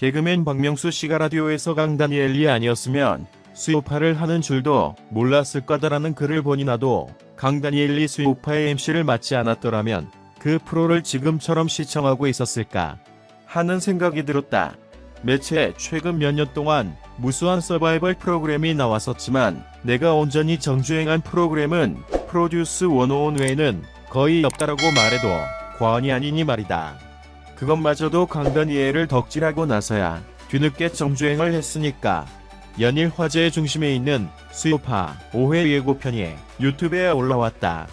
개그맨 박명수 씨가 라디오에서 강다니엘이 아니었으면 수요파를 하는 줄도 몰랐을 거다라는 글을 보니 나도 강다니엘이 수요파의 MC를 맡지 않았더라면 그 프로를 지금처럼 시청하고 있었을까 하는 생각이 들었다. 매체 최근 몇 년 동안 무수한 서바이벌 프로그램이 나왔었지만 내가 온전히 정주행한 프로그램은 프로듀스 101 외에는 거의 없다라고 말해도 과언이 아니니 말이다. 그것마저도 강다니엘을 덕질하고 나서야 뒤늦게 정주행을 했으니까 연일 화제의 중심에 있는 수요파 5회 예고편이 유튜브에 올라왔다.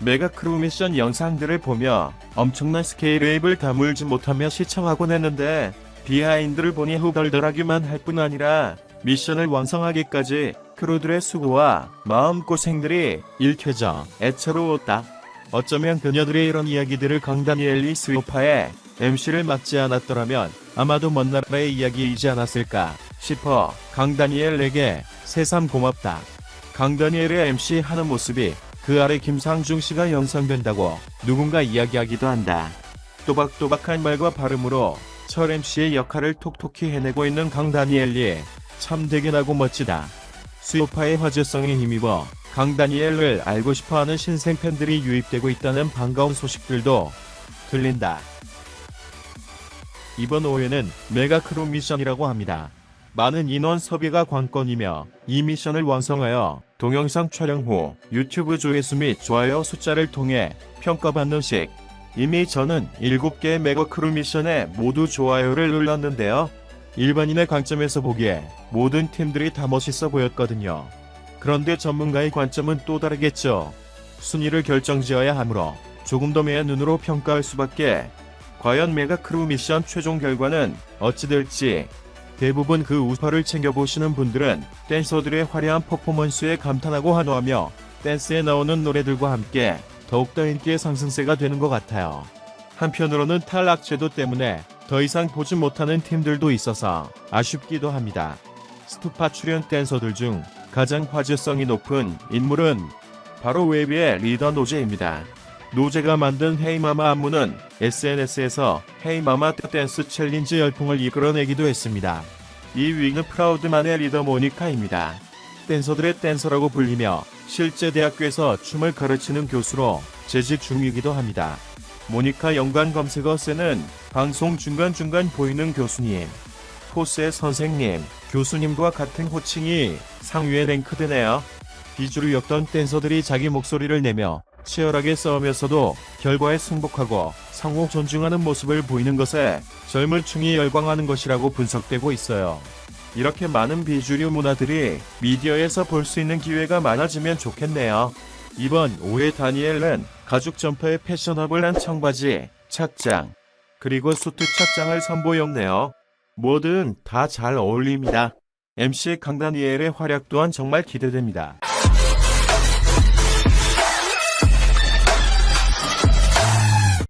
메가 크루 미션 영상들을 보며 엄청난 스케일의 앱을 다물지 못하며 시청하곤 했는데 비하인드를 보니 후덜덜하기만 할 뿐 아니라 미션을 완성하기까지 크루들의 수고와 마음고생들이 읽혀져 애처로웠다. 어쩌면 그녀들의 이런 이야기들을 강다니엘리 스요파의 MC를 맡지 않았더라면 아마도 먼 나라의 이야기이지 않았을까 싶어 강다니엘에게 새삼 고맙다. 강다니엘의 MC 하는 모습이 그 아래 김상중 씨가 영상된다고 누군가 이야기하기도 한다. 또박또박한 말과 발음으로 철 MC의 역할을 톡톡히 해내고 있는 강다니엘리 참 대견하고 멋지다. 수요파의 화제성에 힘입어 강다니엘을 알고 싶어하는 신생 팬들이 유입되고 있다는 반가운 소식들도 들린다. 이번 5회는 메가 크루 미션이라고 합니다. 많은 인원 섭외가 관건이며 이 미션을 완성하여 동영상 촬영 후 유튜브 조회수 및 좋아요 숫자를 통해 평가받는 식. 이미 저는 7개의 메가 크루 미션에 모두 좋아요를 눌렀는데요. 일반인의 관점에서 보기에 모든 팀들이 다 멋있어 보였거든요. 그런데 전문가의 관점은 또 다르겠죠. 순위를 결정지어야 하므로 조금 더 매의 눈으로 평가할 수밖에. 과연 메가 크루 미션 최종 결과는 어찌 될지 대부분 그 우파를 챙겨보시는 분들은 댄서들의 화려한 퍼포먼스에 감탄하고 환호하며 댄스에 나오는 노래들과 함께 더욱더 인기의 상승세가 되는 것 같아요. 한편으로는 탈락 제도 때문에 더 이상 보지 못하는 팀들도 있어서 아쉽기도 합니다. 스투파 출연 댄서들 중 가장 화제성이 높은 인물은 바로 웨비의 리더 노제입니다. 노제가 만든 헤이마마 안무는 SNS에서 헤이마마 댄스 챌린지 열풍을 이끌어내기도 했습니다. 이 위는 프라우드만의 리더 모니카입니다. 댄서들의 댄서라고 불리며 실제 대학교에서 춤을 가르치는 교수로 재직 중이기도 합니다. 모니카 연관 검색어 세는 방송 중간중간 보이는 교수님, 포스의 선생님, 교수님과 같은 호칭이 상위에 랭크되네요. 비주류였던 댄서들이 자기 목소리를 내며 치열하게 싸우면서도 결과에 승복하고 상호 존중하는 모습을 보이는 것에 젊은 층이 열광하는 것이라고 분석되고 있어요. 이렇게 많은 비주류 문화들이 미디어에서 볼 수 있는 기회가 많아지면 좋겠네요. 이번 5회 다니엘은 가죽 점퍼에 패셔너블한 청바지, 착장, 그리고 수트 착장을 선보였네요. 뭐든 다 잘 어울립니다. MC 강다니엘의 활약 또한 정말 기대됩니다.